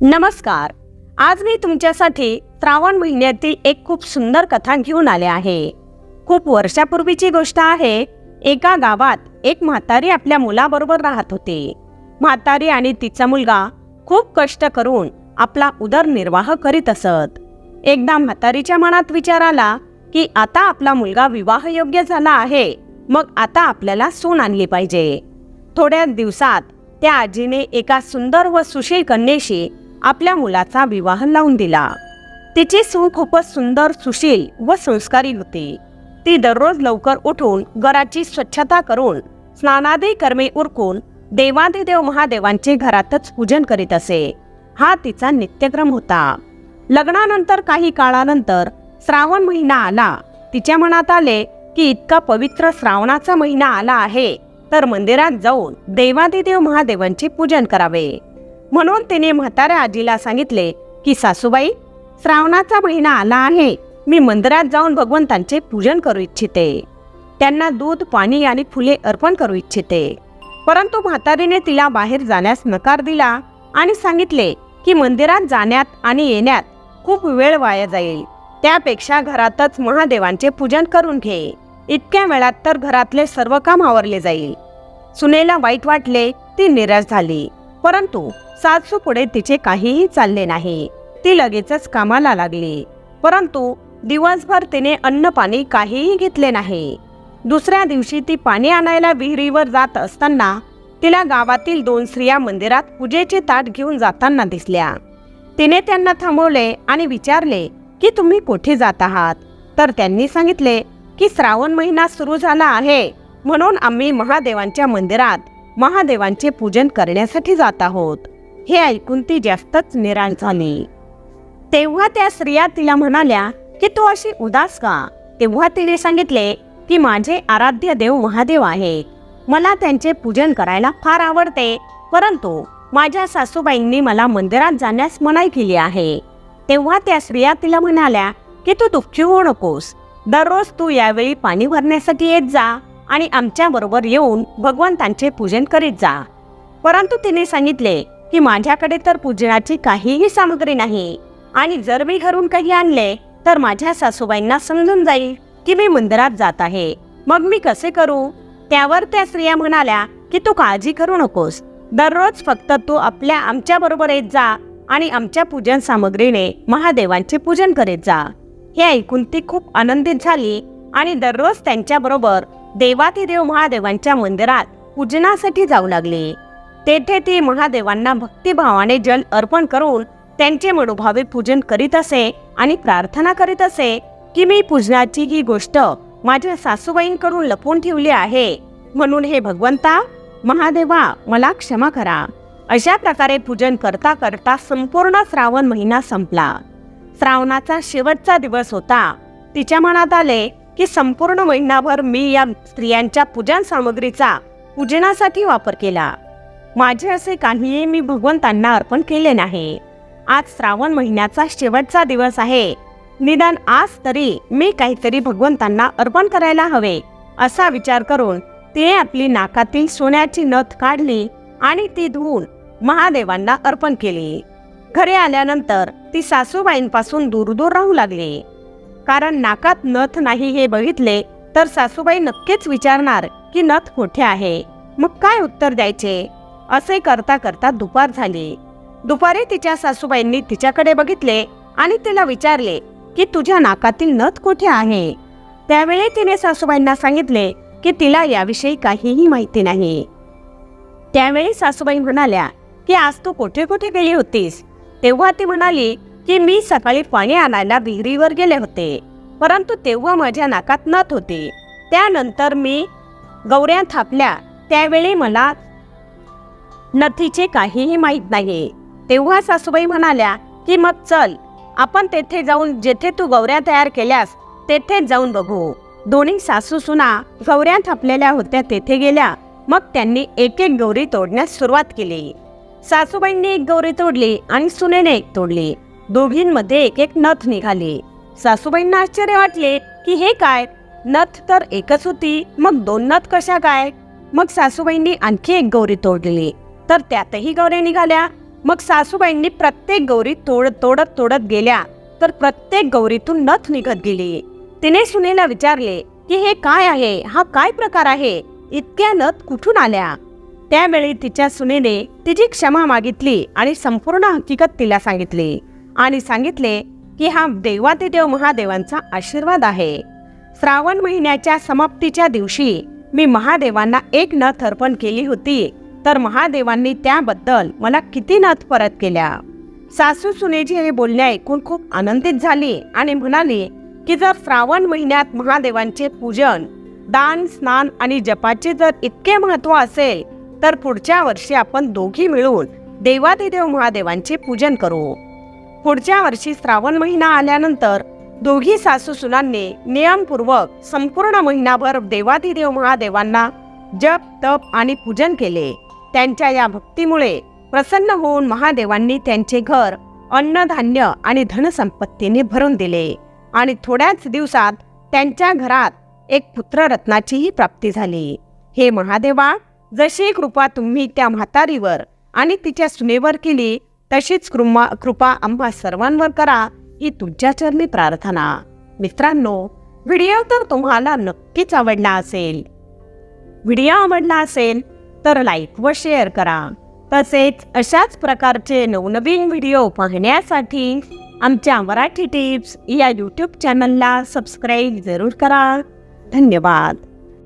नमस्कार. आज मी तुमच्यासाठी श्रावण महिन्यातील एक खूप सुंदर कथा घेऊन आले आहे. खूप वर्षापूर्वीची गोष्ट आहे. एका गावात एक म्हातारी आपल्या मुलाबरोबर राहत होती. म्हातारी आणि तिचा मुलगा खूप कष्ट करून आपला उदरनिर्वाह करीत असत. एकदा म्हातारीच्या मनात विचार आला की आता आपला मुलगा विवाहयोग्य झाला आहे मग आता आपल्याला सून आणली पाहिजे. थोड्याच दिवसात त्या आजीने एका सुंदर व सुशील कन्येशी आपल्या मुलाचा विवाह लावून दिला. तिची सून खूपच सुंदर सुशील व संस्कारी होती. ती दररोज लवकर उठून घराची स्वच्छता करून स्नानादी कर्मे उरकून देवाधिदेव महादेवांचे घरातच पूजन करीत असे. हा तिचा नित्यक्रम होता. लग्नानंतर काही काळानंतर श्रावण महिना आला. तिच्या मनात आले की इतका पवित्र श्रावणाचा महिना आला आहे तर मंदिरात जाऊन देवादिदेव महादेवांचे पूजन करावे. म्हणून तिने म्हाताऱ्या आजीला सांगितले की सासूबाई श्रावणाचा महिना आला आहे. मी मंदिरात जाऊन भगवंतांचे पूजन करू इच्छिते. त्यांना दूध पाणी आणि फुले अर्पण करू इच्छिते. परंतु म्हातारीने तिला बाहेर जाण्यास नकार दिला आणि सांगितले की मंदिरात जाण्यात आणि येण्यात खूप वेळ वाया जाईल. त्यापेक्षा घरातच महादेवांचे पूजन करून घे. इतक्या वेळात तर घरातले सर्व काम आवरले जाईल. सुनेला वाईट वाटले ती निराश झाली. परंतु सासू पुढे तिचे काहीही चालले नाही. ती लगेचच कामाला लागली. परंतु दिवसभर तिने अन्न पाणी काहीही घेतले नाही. दुसऱ्या दिवशी ती पाणी आणायला विहिरीवर जात असताना तिला गावातील दोन स्त्रिया मंदिरात पूजेचे ताट घेऊन जाताना दिसल्या. तिने त्यांना थांबवले आणि विचारले की तुम्ही कुठे जात आहात? तर त्यांनी सांगितले की श्रावण महिना सुरू झाला आहे. म्हणून आम्ही महादेवांच्या मंदिरात महादेवांचे पूजन करण्यासाठी जात आहोत. हे ऐकून ती जास्तच निराश झाली. तेव्हा त्या स्त्रिया तिला म्हणाल्या की तू अशी उदास का? तेव्हा तिने सांगितले की माझे आराध्य देव महादेव आहे मला त्यांचे पूजन करायला फार आवडते. परंतु माझ्या सासूबाईंनी मला मंदिरात जाण्यास मनाई केली आहे. तेव्हा त्या स्त्रिया तिला म्हणाल्या की तू दुःखी होऊ नकोस. दररोज तू यावेळी पाणी भरण्यासाठी येत जा. आणि आमच्या बरोबर येऊन भगवंतांचे पूजन करीत जा. परंतु तिने सांगितले की माझ्याकडे तर पूजनाची काहीही सामग्री नाही. आणि जर मी घरून काही आणले तर माझ्या सासूबाईंना समजून जाईल की मी मंदिरात जात आहे. मग मी कसे करू? त्यावर त्या स्त्रिया म्हणाल्या की तू काळजी करू नकोस. दररोज फक्त तू आपल्या आमच्या बरोबर येत जा आणि आमच्या पूजन सामग्रीने महादेवांचे पूजन करीत जा. हे ऐकून ती खूप आनंदित झाली आणि दररोज त्यांच्याबरोबर देवाधिदेव महादेवांच्या मंदिरात पूजनासाठी जाऊ लागली. तेथे ती महादेवांना भक्तिभावाने जल अर्पण करून त्यांचे मनोभावे पूजन करीत असे आणि प्रार्थना करीत असे की मी पूजनाची ही गोष्ट माझ्या सासूबाईंकडून लपवून ठेवली आहे. म्हणून हे भगवंता महादेवा मला क्षमा करा. अशा प्रकारे पूजन करता करता संपूर्ण श्रावण महिना संपला. श्रावणाचा शेवटचा दिवस होता. तिच्या मनात आले की संपूर्ण महिनाभर मी या स्त्रियांच्या पूजन सामग्रीचा पूजनासाठी वापर केला. माझे असे काहीही मी भगवंतांना अर्पण केले नाही. आज श्रावण महिन्याचा शेवटचा दिवस आहे. निदान आज तरी मी काहीतरी भगवंतांना अर्पण करायला हवे असा विचार करून ते आपली नाकातील सोन्याची नथ काढली आणि ती धुवून महादेवांना अर्पण केली. घरी आल्यानंतर ती सासूबाईंपासून दूर दूर राहू लागली. कारण नाकात नथ नाही हे बघितले तर सासूबाई नक्कीच विचारणार की नथ कुठे आहे? मग काय उत्तर द्यायचे? असे करता करता दुपार झाली. दुपारी तिच्या सासूबाईंनी तिच्याकडे बघितले आणि तिला विचारले की तुझ्या नाकातील नथ कुठे आहे? त्यावेळी तिने सासूबाईंना सांगितले की तिला याविषयी काहीही माहिती नाही. त्यावेळी सासूबाई म्हणाल्या की आज तू कुठे कुठे गेली होतीस? तेव्हा ती म्हणाली की मी सकाळी पाणी आणायला विहिरीवर गेले होते. परंतु तेव्हा माझ्या नाकात नथ होते. त्यानंतर मी गौऱ्या थापल्या. त्यावेळी मला नथीचे काहीही माहीत नाही तेव्हा सासूबाई म्हणाल्या की मग चल. आपण तेथे जाऊन जेथे तू गौऱ्या तयार केल्यास तेथेच जाऊन बघू. दोन्ही सासू सुना गौऱ्या थापलेल्या होत्या तेथे गेल्या. मग त्यांनी एक एक गौरी तोडण्यास सुरुवात केली. सासूबाईंनी एक गौरी तोडली आणि सुनेने एक तोडली. दोघींमध्ये एक एक नथ निघाली. सासूबाईंना आश्चर्य वाटले की हे काय? नथ तर एकच होती. मग दोन नथ कशा काय? मग सासूबाईंनी आणखी एक गौरी तोडली. तर त्यातही गौऱ्या निघाल्या. मग सासूबाईंनी प्रत्येक गौरी तोड तोडत तोडत गेल्या. तर प्रत्येक गौरीतून नथ निघत गेली. तिने सुनेला विचारले की हे काय आहे? हा काय प्रकार आहे? इतक्या नथ कुठून आल्या? त्यावेळी तिच्या सुनेने तिची क्षमा मागितली आणि संपूर्ण हकीकत तिला सांगितली. आणि सांगितले की हा देवादिदेव महादेवांचा आशीर्वाद आहे. श्रावण महिन्याच्या समाप्तीच्या दिवशी मी महादेवांना एक नथ अर्पण केली होती. तर महादेवांनी त्याबद्दल मला किती नथ परत केल्या? सासू सुनेजी हे बोलणे ऐकून खूप आनंदित झाली आणि म्हणाली की जर श्रावण महिन्यात महादेवांचे पूजन दान स्नान आणि जपाचे जर इतके महत्त्व असेल तर पुढच्या वर्षी आपण दोघी मिळून देवादिदेव महादेवांचे पूजन करू. पुढच्या वर्षी श्रावण महिना आल्यानंतर दोघी सासू सुनांनी नियमपूर्वक संपूर्ण महिनाभर देवाधिदेव महादेवांना जप तप आणि पूजन केले. त्यांच्या या भक्तीमुळे प्रसन्न होऊन महादेवांनी त्यांचे घर अन्नधान्य आणि धनसंपत्तीने भरून दिले आणि थोड्याच दिवसात त्यांच्या घरात एक पुत्ररत्नाचीही प्राप्ती झाली. हे महादेवा जशी कृपा तुम्ही त्या म्हातारीवर आणि तिच्या सुनेवर केली तशीच कृमा कृपा आम्हा सर्वांवर करा ही तुमच्या चरणी प्रार्थना. मित्रांनो व्हिडिओ तर तुम्हाला नक्कीच आवडला असेल. व्हिडिओ आवडला असेल तर लाईक व शेअर करा. तसेच अशाच प्रकारचे नवनवीन व्हिडिओ पाहण्यासाठी आमच्या मराठी टिप्स या यूट्यूब चॅनलला सबस्क्राईब जरूर करा. धन्यवाद.